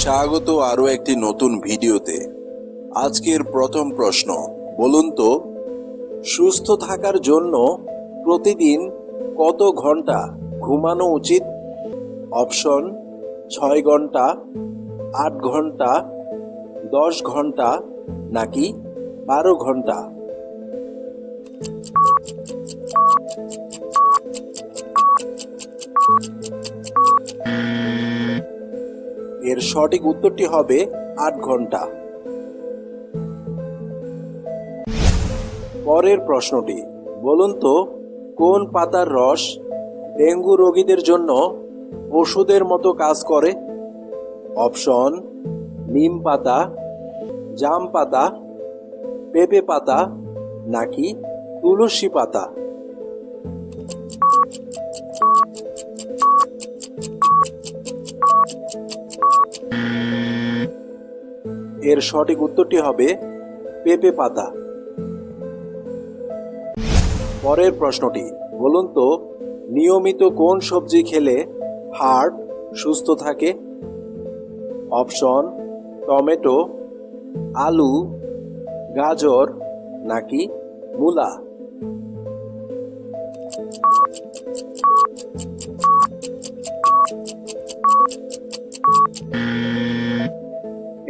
স্বাগত আরও একটি নতুন ভিডিওতে। আজকের প্রথম প্রশ্ন, বলুন তো, সুস্থ থাকার জন্য প্রতিদিন কত ঘণ্টা ঘুমানো উচিত? অপশন, ছয় ঘণ্টা, আট ঘণ্টা, দশ ঘণ্টা, নাকি বারো ঘণ্টা? এর সঠিক উত্তরটি হবে আট ঘণ্টা। পরের প্রশ্নটি, বলুন তো, কোন পাতার রস ডেঙ্গু রোগীদের জন্য ওষুধের মতো কাজ করে? অপশন, নিম পাতা, জাম পাতা, পেঁপে পাতা নাকি তুলসী পাতা? এর সঠিক উত্তরটি হবে পেঁপে পাতা। পরের প্রশ্নটি, বলুন তো, নিয়মিত কোন সবজি খেলে হার্ট সুস্থ থাকে? অপশন, টমেটো, আলু, গাজর নাকি মূলা?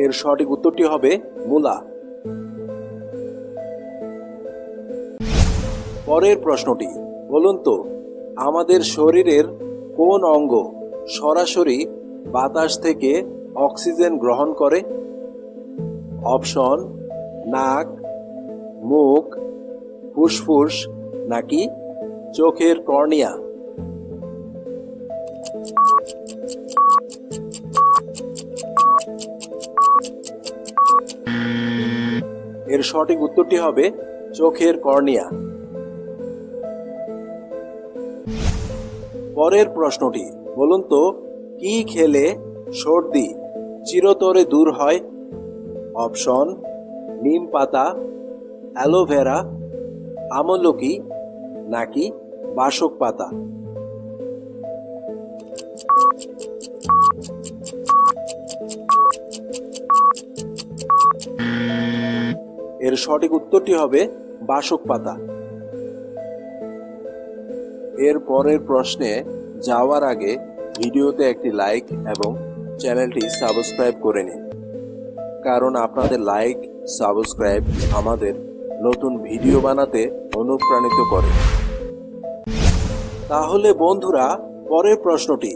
এর সঠিক উত্তরটি হবে মূলা। পরের প্রশ্নটি, বলুন তো, আমাদের শরীরের কোন অঙ্গ সরাসরি বাতাস থেকে অক্সিজেন গ্রহণ করে? অপশন, নাক, মুখ, ফুসফুস নাকি চোখের কর্নিয়া? এর সঠিক উত্তরটি হবে চোখের কর্নিয়া। পরের প্রশ্নটি, বলুন তো, কি খেলে সর্দি চিরতরে দূর হয়? অপশন, নিম পাতা, অ্যালোভেরা, আমলকি নাকি বাসক পাতা? এর সঠিক উত্তরটি হবে বাসক পাতা। এর পরের প্রশ্নে যাওয়ার আগে ভিডিওতে একটি লাইক এবং চ্যানেলটি সাবস্ক্রাইব করে নিন। কারণ আপনাদের লাইক সাবস্ক্রাইব আমাদের নতুন ভিডিও বানাতে অনুপ্রাণিত করে। তাহলে বন্ধুরা, পরের প্রশ্নটি,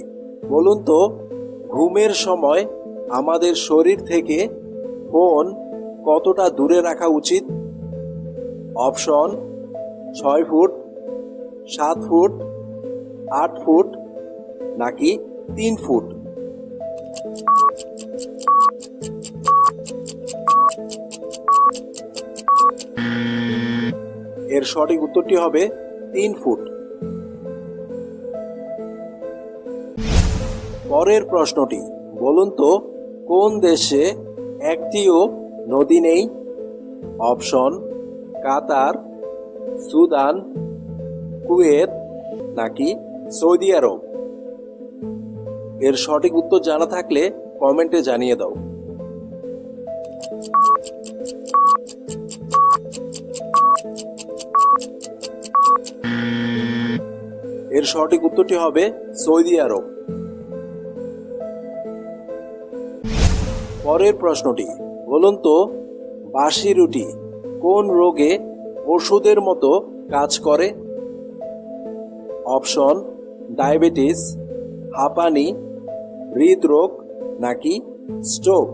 বলুন তো, ঘুমের সময় আমাদের শরীর থেকে ফোন কতটা দূরে রাখা উচিত? অপশন, ছয় ফুট, সাত ফুট, আট ফুট, নাকি তিন ফুট? এর সঠিক উত্তরটি হবে তিন ফুট। পরের প্রশ্নটি, বলুন তো, কোন দেশে একটিও নদী নেই। অপশন, কাতার, সুদান, কুয়েত নাকি সৌদি আরব? এর সঠিক উত্তর জানা থাকলে কমেন্টে জানিয়ে দাও। এর সঠিক উত্তরটি হবে সৌদি আরব। পরের প্রশ্নটি বলুন তো, বাসি রুটি কোন রোগে ওষুধের মতো কাজ করে? অপশন, ডায়াবেটিস, হাঁপানি, হৃদরোগ নাকি স্ট্রোক?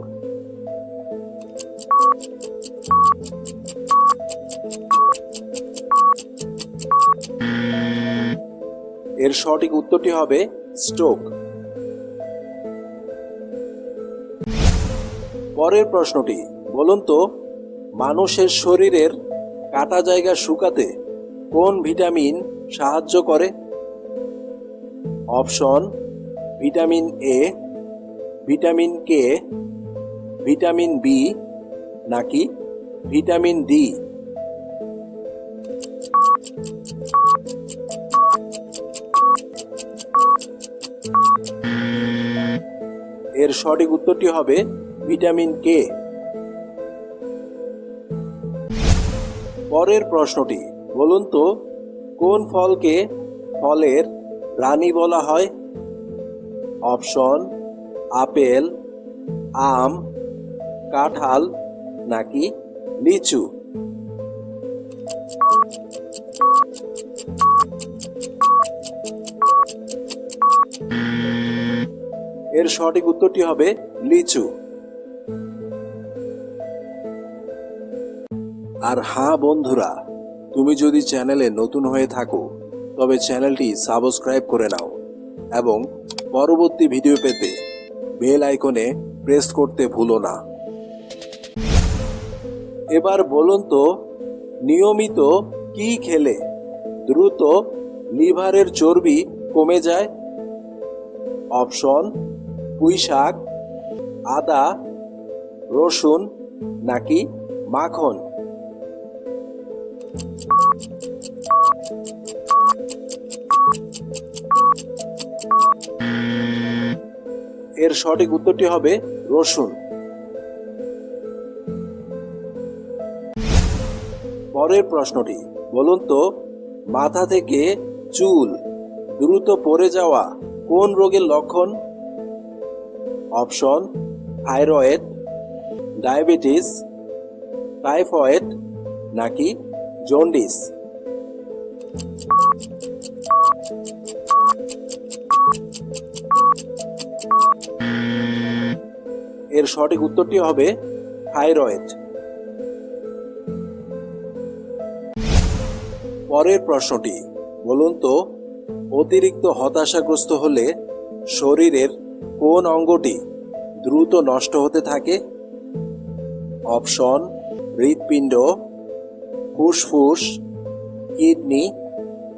এর সঠিক উত্তরটি হবে স্ট্রোক। পরের প্রশ্নটি, বলুন তো, মানুষের শরীরের কাটা জায়গা শুকাতে কোন ভিটামিন সাহায্য করে? Option, vitamin A, vitamin K, vitamin B, নাকি ভিটামিন ডি? এর সঠিক উত্তরটি হবে ভিটামিন কে? পরের প্রশ্নটি, বলুন তো, কোন ফলকে ফলের রানী বলা হয়? অপশন, আপেল, আম, কাঁঠাল নাকি লিচু? এর সঠিক উত্তরটি হবে লিচু। আর হ্যাঁ বন্ধুরা, তুমি যদি চ্যানেলে নতুন হয়ে থাকো, তবে চ্যানেলটি সাবস্ক্রাইব করে নাও এবং পরবর্তী ভিডিও পেতে বেল আইকনে প্রেস করতে ভুলো না। এবার বলুন তো, নিয়মিত কি খেলে দ্রুত লিভারের চর্বি কমে যায়? অপশন পুঁই শাক আদা রসুন নাকি মাখন? এর সঠিক উত্তরটি হবে রসুন। পরের প্রশ্নটি, বলুন তো, মাথা থেকে চুল দ্রুত পড়ে যাওয়া কোন রোগের লক্ষণ? অপশন, থাইরয়েড ডায়াবেটিস, টাইফয়েড নাকি জন্ডিস? এর সঠিক উত্তরটি হবে থাইরয়েড। পরের প্রশ্নটি, বলুন তো, অতিরিক্ত হতাশাগ্রস্ত হলে শরীরের কোন অঙ্গটি দ্রুত নষ্ট হতে থাকে? অপশন, হৃৎপিণ্ড, ফুসফুস, কিডনি,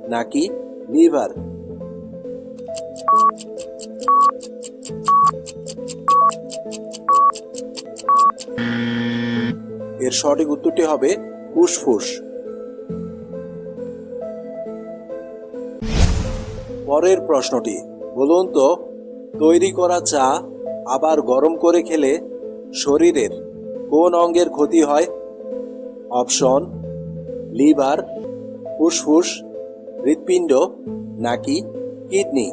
নাকি লিভার? এর সঠিক উত্তরটি হবে ফুসফুস। পরের প্রশ্নটি, বলুন তো, তৈরি করা চা আবার গরম করে খেলে শরীরের কোন অঙ্গের ক্ষতি হয়? অপশন, লিভার, ফুসফুস, হৃৎপিণ্ড নাকি কিডনি?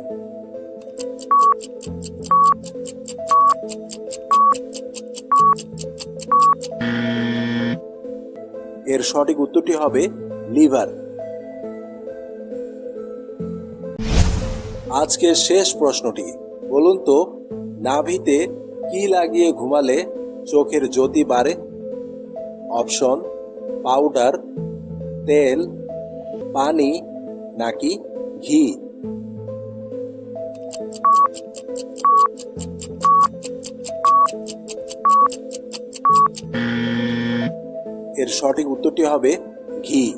এর সঠিক উত্তরটি হবে লিভার। আজকের শেষ প্রশ্নটি, বলুন তো, নাভিতে কি লাগিয়ে ঘুমালে চোখের জ্যোতি বাড়ে। অপশন, পাউডার, তেল, পানি, নাকি ঘি? এর সঠিক উত্তরটি হবে ঘি।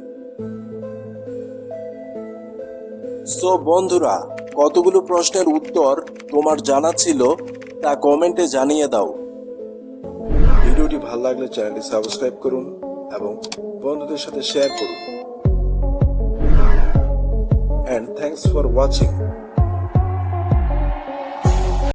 সো বন্ধুরা, কতগুলো প্রশ্নের উত্তর তোমার জানা ছিল তা কমেন্টে জানিয়ে দাও। ভিডিওটি ভালো লাগলে চ্যানেলটি সাবস্ক্রাইব করুন এবং বন্ধুদের সাথে শেয়ার করুন। And thanks for watching